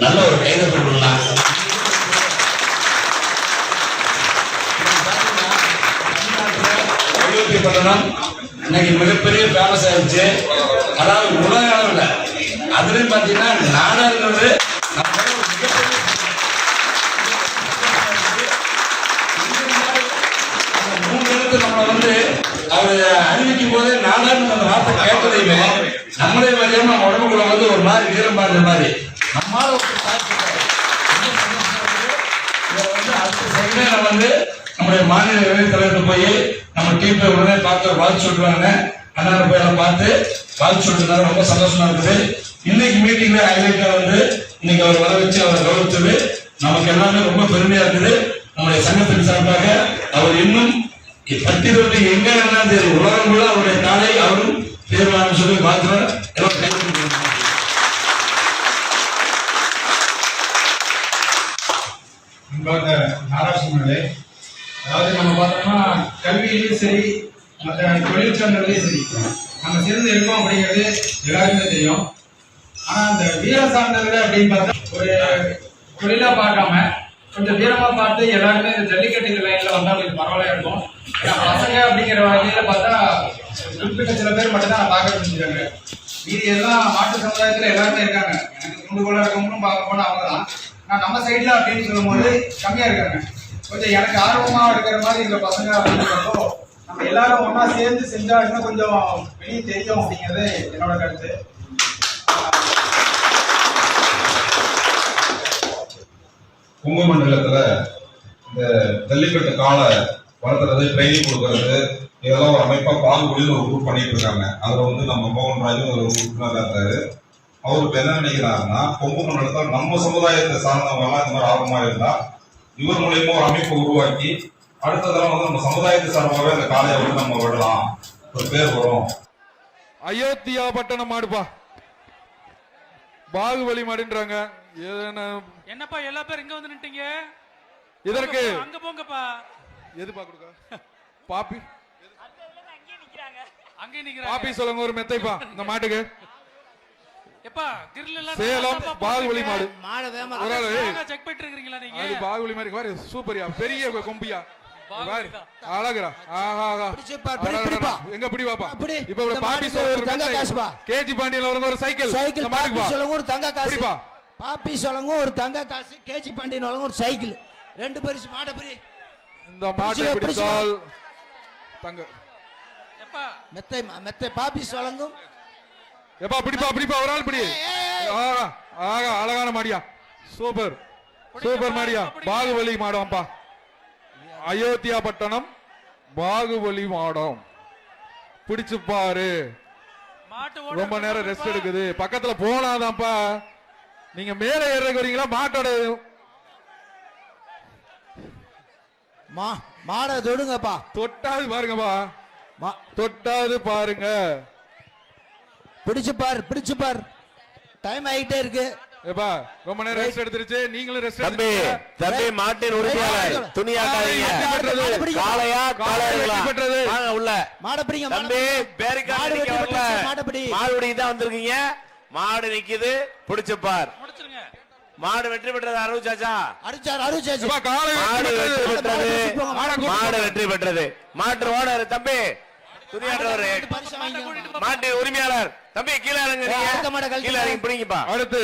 நல்ல ஒரு கைதட்டல் பண்ணலாம் இன்னைக்கு மிகப்பெரிய பேலஸ் ஆயிடுச்சு. அதாவது உலக அளவில். அதுலயும் பார்த்தீங்கன்னா நாடாளுங்கிறது நம்ம ஒரு நம்மளை வந்து அவர் அறிவிக்கும் போதே நாடாளுமன்ற அந்த வார்த்தை கேட்டதையுமே நம்மளே மாதிரியே நம்ம உடம்புக்குள்ள வந்து ஒரு மாதிரி வீரம் பாடுற மாதிரி. நம்மால இதை வந்து அடுத்த செகண்டே நம்ம வந்து நம்முடைய மாநில இளைஞர் போய் நம்ம டீம்ல உடனே பார்த்து ஒரு வாழ்த்து சொல்றாங்க அண்ணாட போய் பார்த்து வாழ்த்து சொல்லிட்டு ரொம்ப சந்தோஷமா இருக்குது. இன்னைக்கு மீட்டிங்ல ஹைலைட்டா வந்து இன்னைக்கு அவர் வர வச்சு அவரை கௌரவிச்சது நமக்கு எல்லாமே ரொம்ப பெருமையா இருக்குது நம்முடைய சங்கத்தின் சார்பாக அவர் இன்னும் பட்டி தொட்டி எங்க இருந்தாலும் சரி உலகம் கூட அவருடைய காலை அவரும் தேர்வான்னு சொல்லி பார்க்கிறோம் எல்லாம் அதாவது நம்ம பார்த்தோம்னா கல்வியிலையும் சரி மற்ற தொழில் சரி நம்ம சேர்ந்து இருக்கோம் அப்படிங்கிறது எல்லாருக்குமே தெரியும். ஆனா அந்த வீர சார்ந்தவர்கள் அப்படின்னு பார்த்தா ஒரு தொழிலா பார்க்காம கொஞ்சம் வீரமா பார்த்து எல்லாருமே இந்த ஜல்லிக்கட்டு லைன்ல வந்தா கொஞ்சம் பரவாயில்ல இருக்கும். ஏன்னா பசங்க அப்படிங்கிற வகையில பார்த்தா குறிப்பிட்ட சில பேர் மட்டும் தான் பார்க்க முடிஞ்சாங்க மீதி எல்லாம் மாட்டு சமுதாயத்துல எல்லாருமே இருக்காங்க. எனக்கு தூண்டுகோலா இருக்கவங்களும் பார்க்க போனா அவங்க தான் நான் நம்ம சைட்ல அப்படின்னு சொல்லும்போது கம்மியா இருக்காங்க. கொஞ்சம் எனக்கு ஆர்வமா இருக்கிற மாதிரி இந்த பசங்க அப்படிங்கிறப்போ நம்ம எல்லாரும் ஒன்னா சேர்ந்து செஞ்சா இன்னும் கொஞ்சம் வெளியே தெரியும் அப்படிங்கிறது என்னோட கருத்து. கும்பமண்டலத்துல இந்த ஜல்லிக்கட்டு காலை வளர்த்துறது ட்ரைனிங் கொடுக்கறது இதெல்லாம் ஒரு அமைப்பா பாகுபலின்னு ஒரு குரூப் பண்ணிட்டு இருக்காங்க. அதுல வந்து நம்ம மோகன் மோகன்ராஜும் ஒரு உறுப்பினராக இருக்காரு. அவர் இப்ப என்ன நினைக்கிறாருன்னா கொங்கு மண்டலத்தில் நம்ம சமுதாயத்தை சார்ந்தவங்க எல்லாம் இந்த மாதிரி ஆர்வமா இருந்தா இவர் மூலியமா ஒரு அமைப்பை உருவாக்கி அடுத்த தடவை வந்து நம்ம சமுதாயத்தை சார்பாகவே அந்த காளையை வந்து நம்ம விடலாம். ஒரு பேர் வரும். அயோத்தியா பட்டணம் மாடுப்பா பாகுபலி மாடுன்றாங்க. என்னப்பா எல்லா பேரும் இங்க வந்து நின்ட்டீங்க இதற்கு அங்க போங்கப்பா. எதுப்பா கொடுக்க? பாப்பி. அங்கே நிக்கிறாங்க. பாப்பி சொல்லுங்க ஒரு மெத்தைப்பா இந்த மாட்டுக்கு. எப்பா கிரில் எல்லாம் சேலம் பாகுபலி மாடு. மாடு வேமா ஒரு ஆளு, செக் பண்ணிட்டு இருக்கீங்களா நீங்க? அது பாகுபலி மாதிரி பாரு சூப்பரியா பெரிய கொம்பியா. பாரு. அழகுடா ஆஹா ஆஹா. எங்க பிடி பாப்பா பிடி. இப்ப ஒரு பாப்பி தங்க காசுப்பா. கேஜி பாண்டியன்ல வருங்க ஒரு சைக்கிள். சைக்கிள் பாப்பி சொல்லுங்க ஒரு தங்க காசு. பிடிப்பா. பாப்பி சொல்லுங்க ஒரு தங்க காசு கேஜி பாண்டியன் வழங்க ஒரு சைக்கிள். ரெண்டு பரிசு மாட பிரி. இந்த மாட்டை பிடித்தால் தங்க. எப்பா? மெத்தை மெத்தை பாப்பி சொல்லுங்க எப்பா பிடிப்பா பிடிப்பா ஒரு ஆள் பிடி. ஆகா ஆகா அழகான மாடியா. சூப்பர். சூப்பர் மாடியா. பாகுபலி மாடம்ப்பா. அயோத்தியா பட்டணம் பாகுபலி மாடம். பிடிச்சு பாரு. ரொம்ப நேரம் ரெஸ்ட் எடுக்குது. பக்கத்துல போனாதான்ப்பா. நீங்க மேல ஏறதுக்கு வரீங்களா மாட்டோட மா மாடை தொடுங்கப்பா. தொட்டாது பாருங்கப்பா. மா. தொட்டாது பாருங்க. பிடிச்சு பாரு பிடிச்சு பாரு. டைம் ஆகிட்டே இருக்கு. ஏப்பா ரொம்ப நேரம் ரெஸ்ட் எடுத்துருச்சு. நீங்களும் ரெஸ்ட் தம்பி தம்பி மாட்டின் உரிமையாளர் துணியாக்காதீங்க. காளையா வெற்றி பெற்றது. வாங்க உள்ள. மாடை பிடிங்க மாடை தம்பி பிடிங்க. பேருக்காக மாடு நிக்க வெட்டி வரல விட்டுருச்சு, மாடை பிடி. மாடு தான் வந்திருக்கீங்க. மாடு நிக்குது பிடிச்சு பார் முடிச்சிருங்க மாடு வெற்றி பெற்றது. அறிவிச்சாச்சா மாடு வெற்றி பெற்றது. மாடை வெற்றி பெற்றது. மாட்டு ஓனர் தம்பி வாங்கிக்கோங்க மாட்டு உரிமையாளர். தம்பி கீழே இறங்க கீழே இறங்கி பிடிங்கப்பா. அடுத்து.